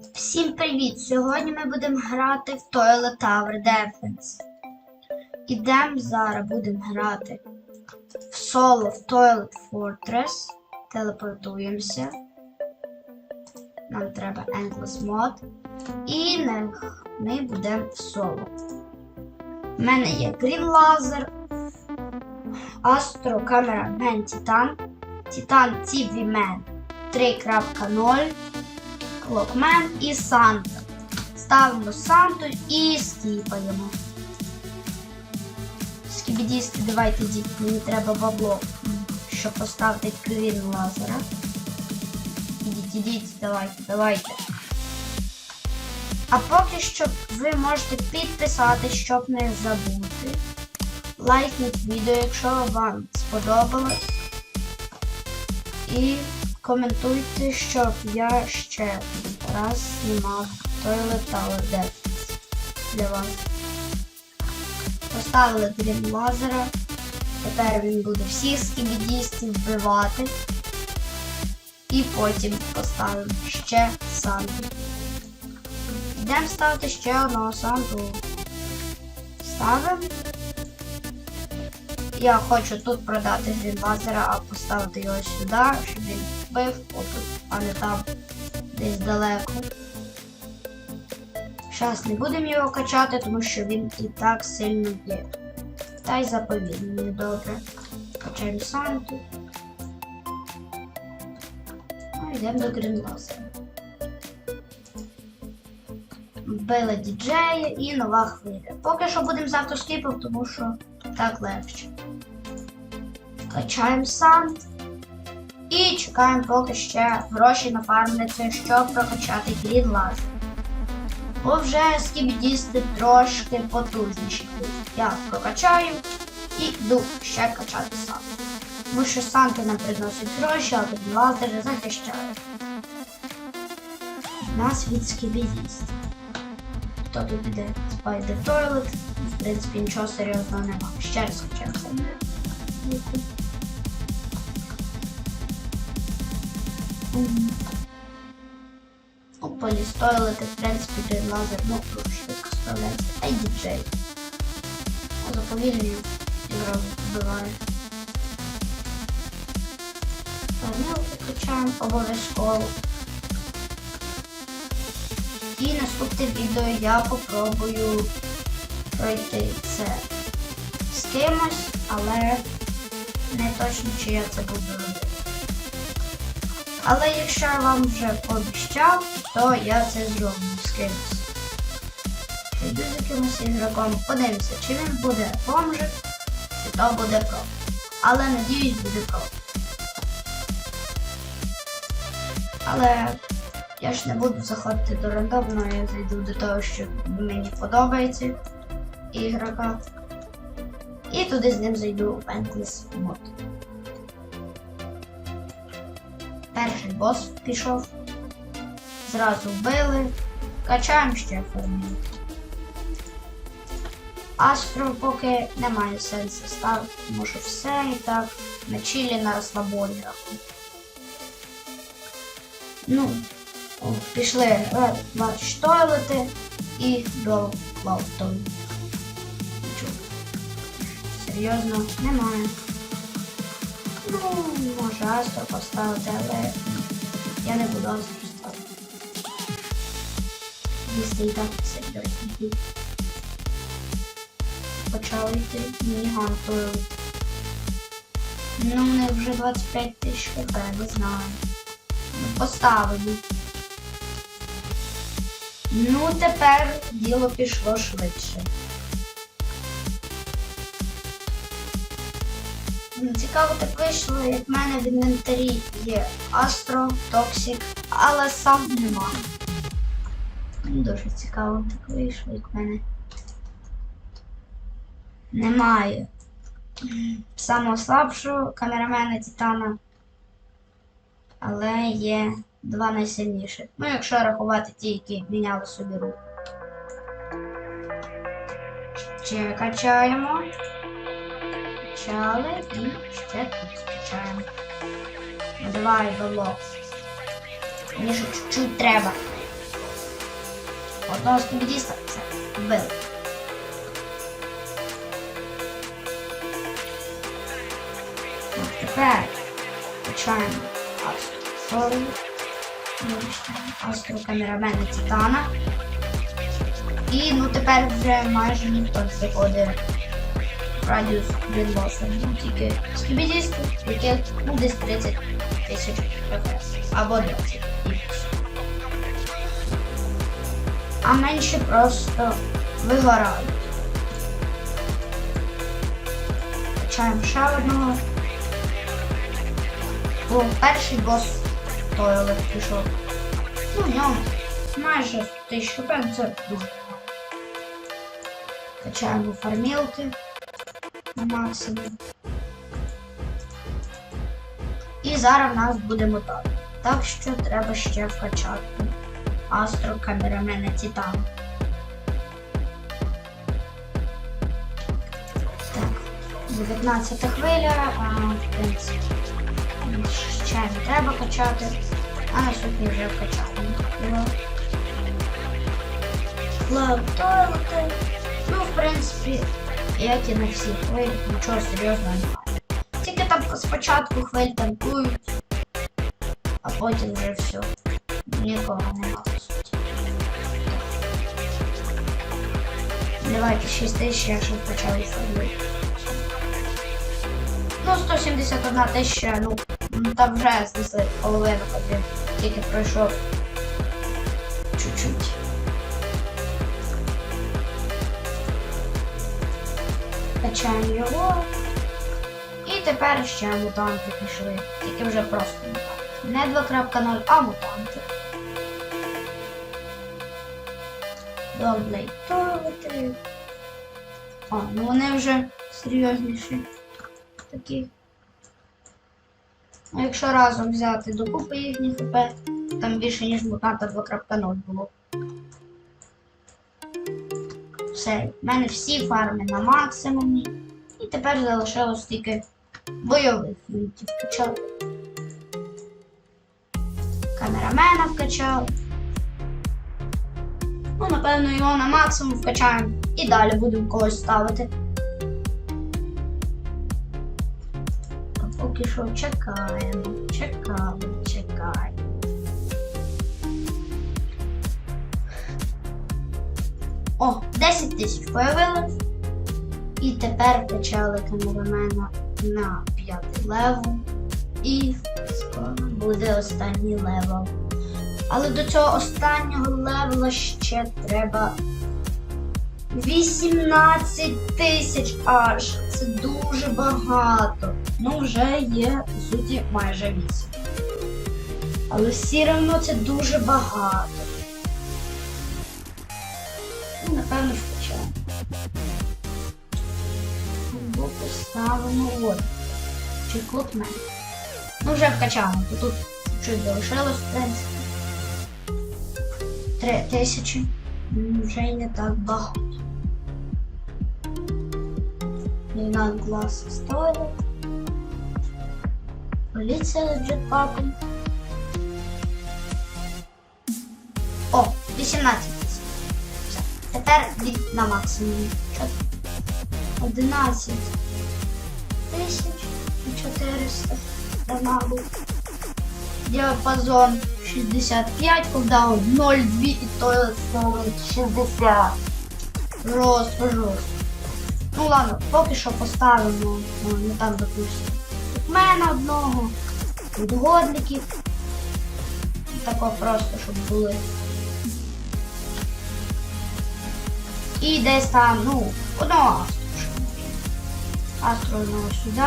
Всім привіт! Сьогодні ми будемо грати в Toilet Tower Defense. Ідемо зараз, будемо грати в соло в Toilet Fortress. Телепортуємося. Нам треба Endless Mod. І ми будемо в соло. У мене є Green Laser, Astro Camera Man Titan, Titan TV Man 3.0. Клокмен і Санта. Ставимо Санту і скіпаємо. Скібідісти, давайте йдіть, мені треба бабло, щоб поставити клін лазера. Ідіть, ідіть, давайте, давайте. А поки що ви можете підписати, щоб не забути. Лайкніть відео, якщо вам сподобалось. І коментуйте, щоб я ще раз знімав Toilet Tower Defense для вас. Поставили дрім лазера. Тепер він буде всіх скібідістів вбивати. І потім поставимо ще санту. Йдемо ставити ще одного санту. Ставимо. Я хочу тут продати грін лазера, а поставити його сюди, щоб він бив отут, а не там десь далеко. Зараз не будемо його качати, тому що він і так сильно б'є. Та й заповідний недобре. Качаємо Санту. Ну, йдемо до грін лазера. Вбили діджея і нова хвиля. Поки що будемо з автоскіпом, тому що так легше. Качаємо сант. І чекаємо, поки ще гроші нафармляться, щоб прокачати грін лазер. Бо вже скібідісти трошки потужніші. Я прокачаю і йду ще качати сант. Тому що санти нам приносять гроші, а грін лазер захищає. Нас від скібідістів. Хто тут іде? Спайдер Тойлет. В принципі, нічого серйозного нема. Ще раз хоча Ну, поліс Тойлет, в принципі, лазер, ну, швидко справляється. А й діджей. А заповільнює і одразу вбиває. Панел виключаємо обов'язково. І наступне відео я попробую пройти це з кимось, але не точно чи я це буду робити. Але якщо я вам вже пообіщав, то я це зроблю з кимось. Прийду з якимось ігроком, подивимося, чи він буде бомжик, чи то буде про. Але надіюсь буде про. Але я ж не буду заходити до рандомного, я зайду до того, що мені подобається ігрока. І туди з ним зайду в Endless Mod. Перший бос пішов. Зразу вбили. Качаємо ще форму. Астро поки немає сенсу ставити, тому що все і так на чилі на розслабоні рахує. Ну, о, пішли е, два і до Клаутон. Серйозно, немає. Ну, може Астро поставити, але я не буду Астро ставити. Якщо і так серйозно. Почали йти мініган тойлет. Ну, них вже 25 тисяч хп, не знаю. Ну, поставили. Ну, тепер діло пішло швидше. Цікаво так вийшло, як в мене в інвентарі є Астро, Токсик, але сам нема. Дуже цікаво так вийшло, як в мене. Немає. Самого слабшого камерамена Титана. Але є два найсильніші. Ну, якщо рахувати ті, які міняли собі руку. Ще качаємо. Качали і ще тут качаємо. Давай, було. Мені ще чуть-чуть треба. одного скібідіста це вбили. Тепер качаємо Астру. Сорі. Астру камерамена Титана. І ну тепер вже майже ніхто не заходить радіус Грінбоса. Ну, тільки скібідісти, яких ну, десь 30 тисяч. Або 20. і. А менші просто вигорають. Качаємо ще одного. О, перший бос Тойлет пішов. Ну, в ньому майже 1000 хп, це дуже. Качаємо фармілки максимум. І зараз в нас буде мотор. Так що треба ще вкачати Астро камерамена Титан. Так, 19 хвиля, а в принципі. Ще не треба качати, а наступний вже вкачаємо. Лаптоти. Ну, в принципі, як і на всіх хвилях, нічого серйозного немає. Тільки там спочатку хвиль танкують, а потім вже все. Нікого нема по. Давайте 6 тисяч, якщо почали фармити. Ну, 171 тисяча, ну, там вже знесли половину, тільки пройшов чуть-чуть. Качаємо його. І тепер ще мутанти пішли. Тільки вже просто мутанти. Не 2.0, а мутанти. Тойлети. О, ну вони вже серйозніші. Такі. Ну, якщо разом взяти докупи їхні хп, там більше, ніж мутанта 2.0 було. Все, в мене всі фарми на максимумі. І тепер залишилось тільки бойових юнітів вкачав. Камерамена вкачав. Ну, напевно, його на максимум вкачаємо і далі будемо когось ставити. А поки що чекаємо, чекаємо. О, 10 тисяч появилось. І тепер качали камерамена на п'ятий левел. І скоро буде останній левел. Але до цього останнього левела ще треба 18 тисяч аж. Це дуже багато. Ну, вже є, по суті, майже 8. Але все одно це дуже багато. Ну, напевно, вкачаємо. Або поставимо от. Чи клопмен. Ну, вже вкачаємо, то тут чуть залишилось, в принципі. Три тисячі. М, Вже й не так багато. Війна клас стоїть. Поліція з джетпаком. О, 18 тисяч. Все. Тепер від на максимум. 11 тисяч і 400 дамагу. Діапазон 65, кулдаун 0,2 і стоїть 60. Жорстко, жорстко. Ну ладно, поки що поставимо, ну, ну там допустимо, мене одного, підгодників. Тако просто, щоб були. І десь там, ну, одного астру. Астру одного сюди,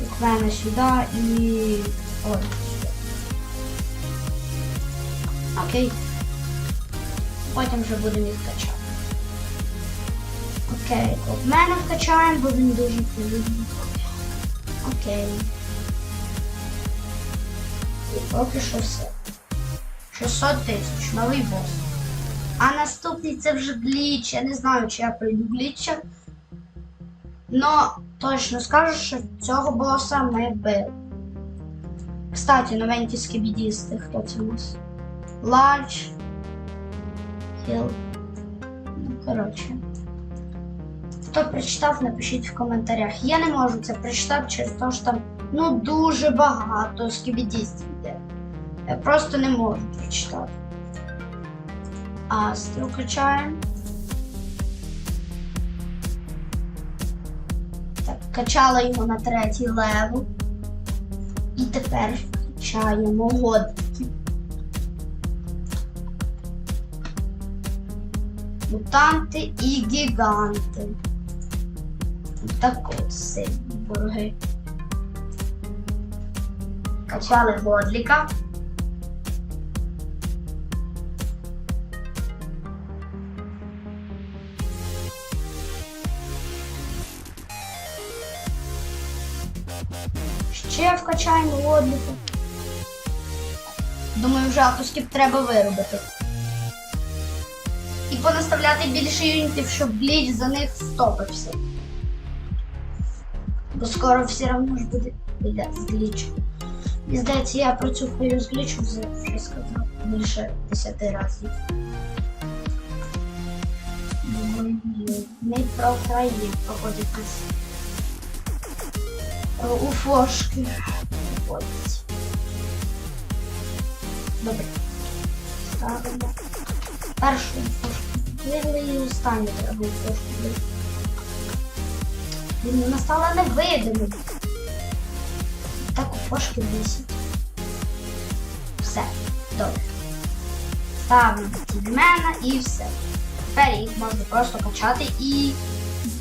Буквально сюди і. Ой, сюди. Окей. Потім вже будемо їх качати. Окей, от мене вкачаємо, бо він дуже повільний. Окей. І поки що все. 600 тисяч, новий бос. А наступний це вже гліч. Я не знаю, чи я пройду гліча. Но точно скажу, що цього боса ми вбили. Кстати, новенькі скібідісти, хто це у нас? Ларч. Hill. Ну, коротше. Хто прочитав, напишіть в коментарях. Я не можу це прочитати через те, що там ну дуже багато скібідістів йде. Я просто не можу прочитати. Астру качаємо. Так, качала його на третій левел. І тепер качаємо годики. Мутанти і гіганти. Так от сильні вороги. Качали годліка. Ще вкачаємо годліка. Думаю, вже автоскіп треба виробити. І понаставляти більше юнітів, щоб бліч за них стопився. Бо скоро все одно ж буде біля з. І здається, я про цю хвилю з глічу вже сказав більше 10 разів. Ми програємо, походить нас. У фошки. Ходить. Добре. Ставимо. Першу фошку вбили і останню треба фошку. Він вона стала невидимою. Так у фошки висить. Все, добре. Ставимо тігмена і все. Тепер їх можна просто качати і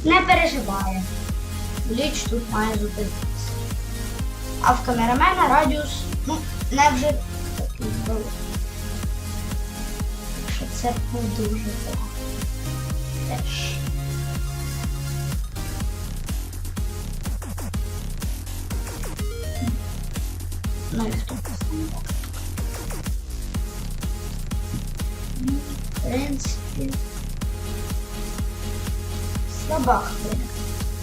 не переживає. Бліч тут має зупинитися. А в камерамена радіус, ну, не вже. Так що це був дуже погано. Теж. Ну і хто? Ну, В принципі. Слаба хвиля.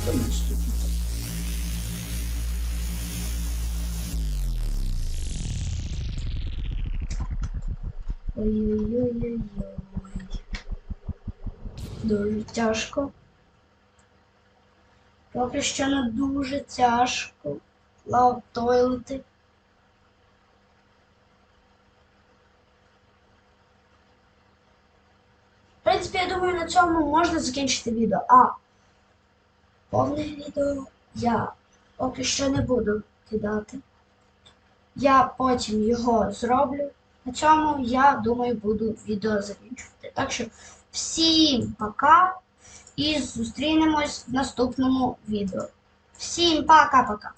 Тому що Ой-ой-ой-ой-ой. Дуже тяжко. Поки що не дуже тяжко. Лав тойлети. В принципі, я думаю, на цьому можна закінчити відео. А повне відео я поки що не буду кидати. Я потім його зроблю. На цьому, я думаю, буду відео закінчувати. Так що всім пока і зустрінемось в наступному відео. Всім пока-пока!